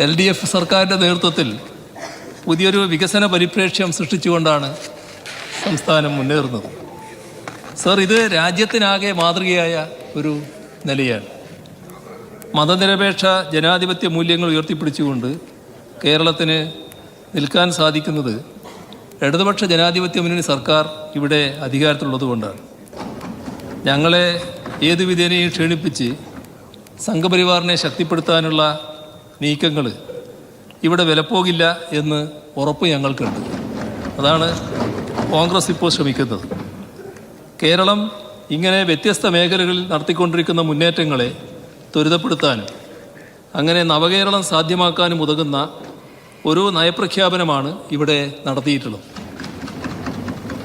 L D F സർക്കാരിന്റെ നേതൃത്വത്തിൽ പുതിയൊരു വികസന പരിപ്രേക്ഷ്യം സൃഷ്ടിച്ചുകൊണ്ടാണ് സംസ്ഥാനം മുന്നേറുന്നത്. സർ ഇത് രാജ്യത്തിനാകെ മാതൃകയായ ഒരു നിലയാണ്. മതനിരപേക്ഷ ജനാധിപത്യ മൂല്യങ്ങൾ ഉയർത്തിപ്പിടിച്ചുകൊണ്ട് കേരളത്തിന് നിൽക്കാൻ സാധിക്കുന്നത് ഇടതുപക്ഷ ജനാധിപത്യ മുന്നണി സർക്കാർ ഇവിടെ അധികാരത്തിലുള്ളത് കൊണ്ടാണ്. ഞങ്ങളെ ഏതു വിധേനയും ക്ഷീണിപ്പിച്ച് സംഘപരിവാറിനെ ശക്തിപ്പെടുത്താനുള്ള നീക്കങ്ങൾ ഇവിടെ വിലപ്പോകില്ല എന്ന് ഉറപ്പ് ഞങ്ങൾക്കുണ്ട്. അതാണ് കോൺഗ്രസ് ഇപ്പോൾ ശ്രമിക്കുന്നത്. കേരളം ഇങ്ങനെ വ്യത്യസ്ത മേഖലകളിൽ നടത്തിക്കൊണ്ടിരിക്കുന്ന മുന്നേറ്റങ്ങളെ ത്വരിതപ്പെടുത്താനും അങ്ങനെ നവകേരളം സാധ്യമാക്കാനും ഉതകുന്ന ഒരു നയപ്രഖ്യാപനമാണ് ഇവിടെ നടത്തിയിട്ടുള്ളത്.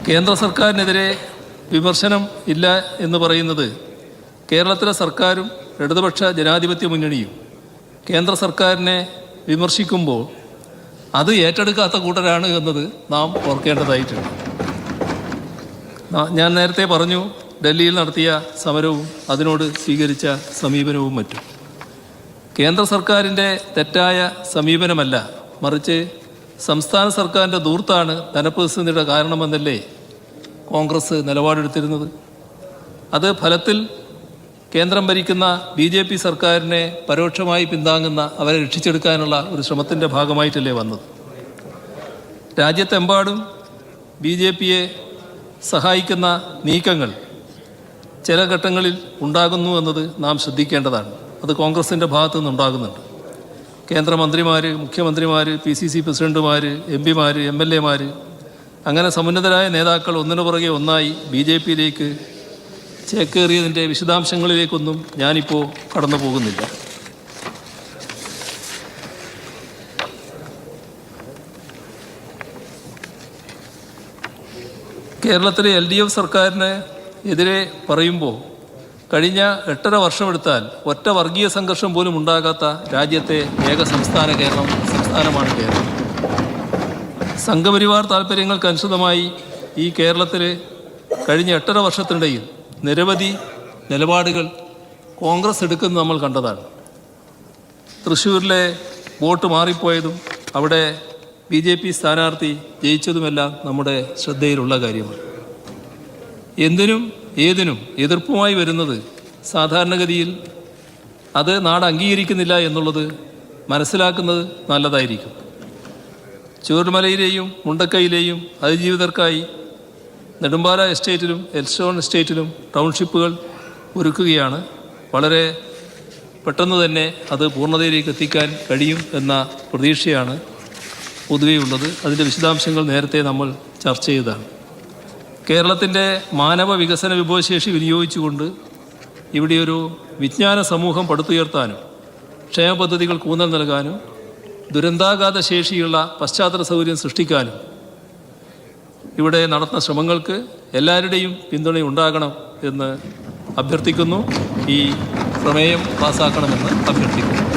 കേന്ദ്ര സർക്കാരിനെതിരെ വിമർശനം ഇല്ല എന്ന് പറയുന്നത് കേരളത്തിലെ സർക്കാരും ഇടതുപക്ഷ ജനാധിപത്യ മുന്നണിയും കേന്ദ്ര സർക്കാരിനെ വിമർശിക്കുമ്പോൾ അത് ഏറ്റെടുക്കാത്ത കൂട്ടരാണ് എന്നത് നാം ഓർക്കേണ്ടതായിട്ടുണ്ട്. ഞാൻ നേരത്തെ പറഞ്ഞു ഡൽഹിയിൽ നടത്തിയ സമരവും അതിനോട് സ്വീകരിച്ച സമീപനവും മറ്റും. കേന്ദ്ര സർക്കാരിന്റെ തെറ്റായ സമീപനമല്ല മറിച്ച് സംസ്ഥാന സർക്കാരിന്റെ ദൂർത്താണ് ധനപ്രതിസന്ധിയുടെ കാരണമെന്നല്ലേ കോൺഗ്രസ് നിലപാടെടുത്തിരുന്നത്. അത് ഫലത്തിൽ കേന്ദ്രം ഭരിക്കുന്ന ബി ജെ പി സർക്കാരിനെ പരോക്ഷമായി പിന്താങ്ങുന്ന അവരെ രക്ഷിച്ചെടുക്കാനുള്ള ഒരു ശ്രമത്തിന്റെ ഭാഗമായിട്ടല്ലേ വന്നത്? രാജ്യത്തെമ്പാടും ബി ജെ പിയെ സഹായിക്കുന്ന നീക്കങ്ങൾ ചില ഘട്ടങ്ങളിൽ ഉണ്ടാകുന്നു എന്നത് നാം ശ്രദ്ധിക്കേണ്ടതാണ്. അത് കോൺഗ്രസിന്റെ ഭാഗത്തു നിന്നുണ്ടാകുന്നുണ്ട് കേന്ദ്രമന്ത്രിമാർ മുഖ്യമന്ത്രിമാർ പി സി സി പ്രസിഡന്റുമാർ എം പിമാർ എം എൽ എമാർ അങ്ങനെ സമുന്നതരായ നേതാക്കൾ ഒന്നിനു പുറകെ ഒന്നായി ബി ജെ പിയിലേക്ക് ചേക്കേറിയതിന്റെ വിശദാംശങ്ങളിലേക്കൊന്നും ഞാനിപ്പോൾ കടന്നു പോകുന്നില്ല. കേരളത്തിലെ എൽ ഡി എഫ് സർക്കാരിന് എതിരെ പറയുമ്പോൾ കഴിഞ്ഞ എട്ടര വർഷമെടുത്താൽ ഒറ്റ വർഗീയ സംഘർഷം പോലും ഉണ്ടാകാത്ത രാജ്യത്തെ ഏക സംസ്ഥാന കേരളം സംസ്ഥാനമാണ് കേരളം. സംഘപരിവാർ താല്പര്യങ്ങൾക്കനുസൃതമായി ഈ കേരളത്തിൽ കഴിഞ്ഞ എട്ടര വർഷത്തിനിടയിൽ നിരവധി നിലപാടുകൾ കോൺഗ്രസ് എടുക്കുന്നത് നമ്മൾ കണ്ടതാണ്. തൃശ്ശൂരിലെ വോട്ട് മാറിപ്പോയതും അവിടെ ബി ജെ പി സ്ഥാനാർത്ഥി ജയിച്ചതുമെല്ലാം നമ്മുടെ ശ്രദ്ധയിലുള്ള കാര്യമാണ്. എന്തിനും ഏതിനും എതിർപ്പുമായി വരുന്നത് സാധാരണഗതിയിൽ അത് നാട് അംഗീകരിക്കുന്നില്ല എന്നുള്ളത് മനസ്സിലാക്കുന്നത് നല്ലതായിരിക്കും. ചൂർമലയിലെയും മുണ്ടക്കൈയിലെയും അതിജീവിതർക്കായി നെടുമ്പാല എസ്റ്റേറ്റിലും എൽസ്റ്റോൺ എസ്റ്റേറ്റിലും ടൗൺഷിപ്പുകൾ ഒരുക്കുകയാണ്. വളരെ പെട്ടെന്ന് തന്നെ അത് പൂർണതയിലേക്ക് എത്തിക്കാൻ കഴിയും എന്ന പ്രതീക്ഷയാണ് പൊതുവെയുള്ളത് അതിന്റെ വിശദാംശങ്ങൾ നേരത്തെ നമ്മൾ ചർച്ച ചെയ്തതാണ്. കേരളത്തിന്റെ മാനവ വികസന വിഭവശേഷി വിനിയോഗിച്ചുകൊണ്ട് ഇവിടെ ഒരു വിജ്ഞാന സമൂഹം പടുത്തുയർത്താനും ക്ഷേമ പദ്ധതികൾ ഊന്നൽ നൽകാനും ദുരന്താഘാത ശേഷിയുള്ള പശ്ചാത്തല സൗകര്യം സൃഷ്ടിക്കാനും ഇവിടെ നടത്തുന്ന ശ്രമങ്ങൾക്ക് എല്ലാവരുടെയും പിന്തുണ ഉണ്ടാകണം എന്ന് അഭ്യർത്ഥിക്കുന്നു. ഈ പ്രമേയം പാസ്സാക്കണമെന്ന് അഭ്യർത്ഥിക്കുന്നു.